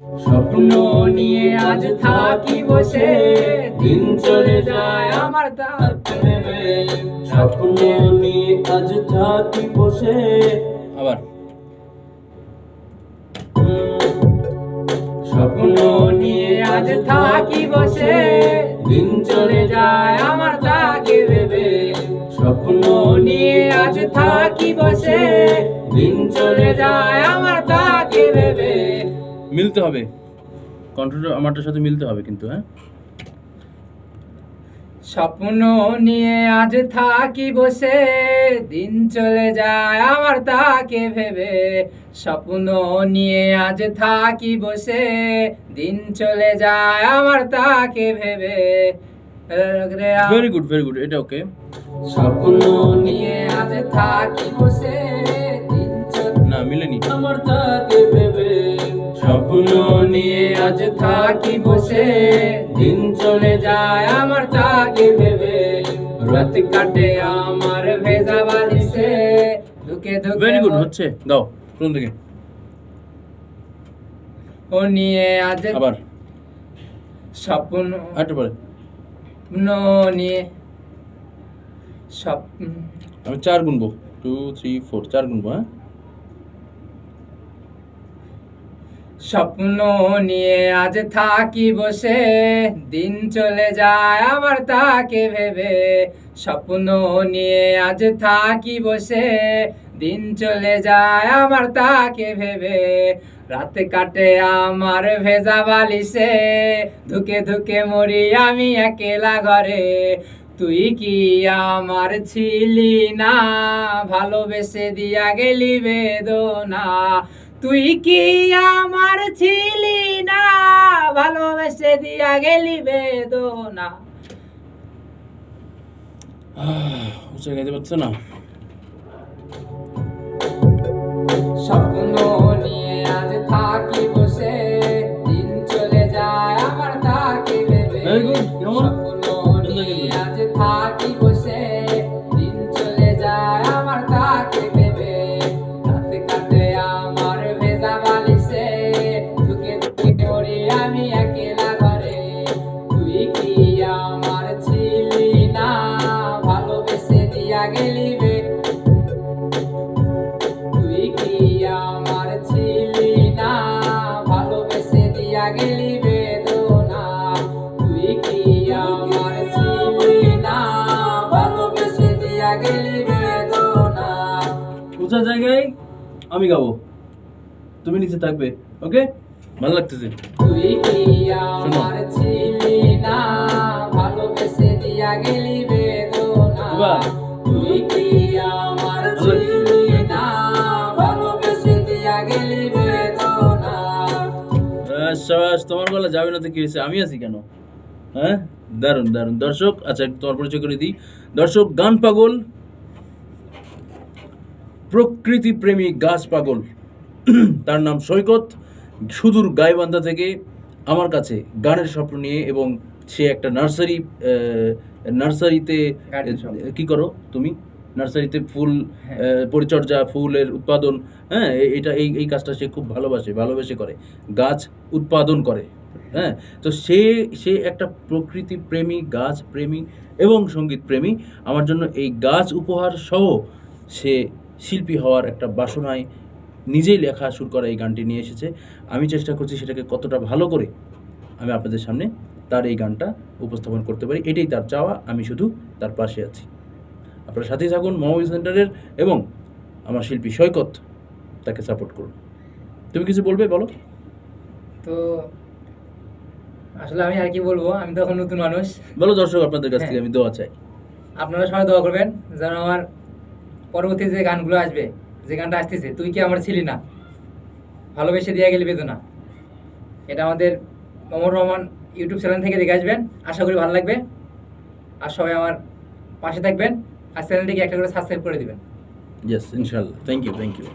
স্বপ্ন নিয়ে আজ থাকি বসে দিন চলে যায় আমার স্বপ্ন নিয়ে আজ থাকি বসে আবার। স্বপ্ন নিয়ে আজ থাকি বসে দিন চলে যায় আমার তাকে স্বপ্ন নিয়ে আজ থাকি বসে দিন চলে যায় আমার তাকে ভেবে মিলতে হবে। কণ্ঠটা আমারটার সাথে মিলতে হবে কিন্তু হ্যাঁ? স্বপ্ন নিয়ে আজ থাকি বসে দিন চলে যায় আমার তাকে ভেবে। স্বপ্ন নিয়ে আজ থাকি বসে দিন চলে যায় আমার তাকে ভেবে। ভেরি গুড ভেরি গুড এটা ওকে স্বপ্ন নিয়ে আজ থাকি আজ থাকি বসে দিন চলে যায় আমার তাকে ভেবে। রাত কাটে আমার ভেজা বালিশে দুকে দুকে ভেরি গুড হচ্ছে। গাও প্রথম থেকে। ও নিয়ে আজ আবার। স্বপ্ন আরেকটা পরে। নিয়ে স্বপ্ন আমি চার গুনবো। টু থ্রি ফোর চার গুনবো হ্যাঁ? স্বপ্ন নিয়ে আজ থাকি বসে দিন চলে যায় আবার তাকে ভেবে। স্বপ্ন নিয়ে আজ থাকি বসে দিন চলে যায় আমার তাকে ভেবে। রাত কাটে আমার ভেজা বালিশে। ধুকে ধুকে মরি আমি একেলা ঘরে। তুই কি আমার ছিলি না? ভালোবেসে দিয়া গেলি বেদনা। তুই কি আমার ছিলি না? ভালোবেসে দিয়া গেলি বেদনা। উচ্চ গাইতে পারছ না? স্বপ্ন নিয়ে আজ থাকি বসে দিন চলে যায় আমার তাকে ভেবে। স্বপ্ন নিয়ে আজ থাকি বসে উঁচা জায়গায় আমি গাবো। তুমি নিচে থাকবে ওকে? ভালো লাগতেছে। গেলি গেলি তোমার বলা যাবে না তো কি হয়েছে? আমি আছি কেন? হ্যাঁ? দারুণ দারুণ। দর্শক আচ্ছা তোমার পরিচয় করে দিই। দর্শক গান পাগল প্রকৃতি প্রেমী গাছ পাগল। তার নাম সৈকত। সুদূর গাইবান্ধা থেকে আমার কাছে গানের স্বপ্ন নিয়ে এবং সে একটা নার্সারি নার্সারিতে কি করো তুমি? নার্সারিতে ফুল হ্যাঁ। পরিচর্যা ফুলের উৎপাদন হ্যাঁ এটা এই এই কাজটা সে খুব ভালোবাসে ভালোবেসে করে। গাছ উৎপাদন করে হ্যাঁ। তো সে সে একটা প্রকৃতি প্রেমী গাছ প্রেমী এবং সংগীত প্রেমী আমার জন্য এই গাছ উপহার সহ সে শিল্পী হওয়ার একটা বাসনায় নিজেই লেখা শুরু করা এই গানটি নিয়ে এসেছে। আমি চেষ্টা করছি সেটাকে কতটা ভালো করে আমি আপনাদের সামনে তার এই গানটা উপস্থাপন করতে পারি। এটাই তার চাওয়া আমি শুধু তার পাশে আছি। আপনারা সাথেই থাকুন মহাবী সেন্টারের এবং আমার শিল্পী সৈকত তাকে সাপোর্ট করুন। তুমি কিছু বলবে বলো? তো আসলে আমি আর কি বলব? আমি তো এখন নতুন মানুষ। বলো দর্শক আপনাদের কাছ থেকে হ্যাঁ। আমি দোয়া চাই। আপনারা সবাই দোয়া করবেন যেন আমার পরবর্তী যে গানগুলো আসবে, যে গানটা আসতেছে, তুই কি আমার ছিলি না? ভালোবেসে দেওয়া গেলে বেদনা। এটা আমাদের অমর রহমান ইউটিউব চ্যানেল থেকে দেখে আসবেন। আশা করি ভালো লাগবে। আর সবাই আমার পাশে থাকবেন। আর চ্যানেলটিকে একটা করে সাবস্ক্রাইব করে দেবেন। ইয়েস ইনশাল্লাহ থ্যাংক ইউ থ্যাংক ইউ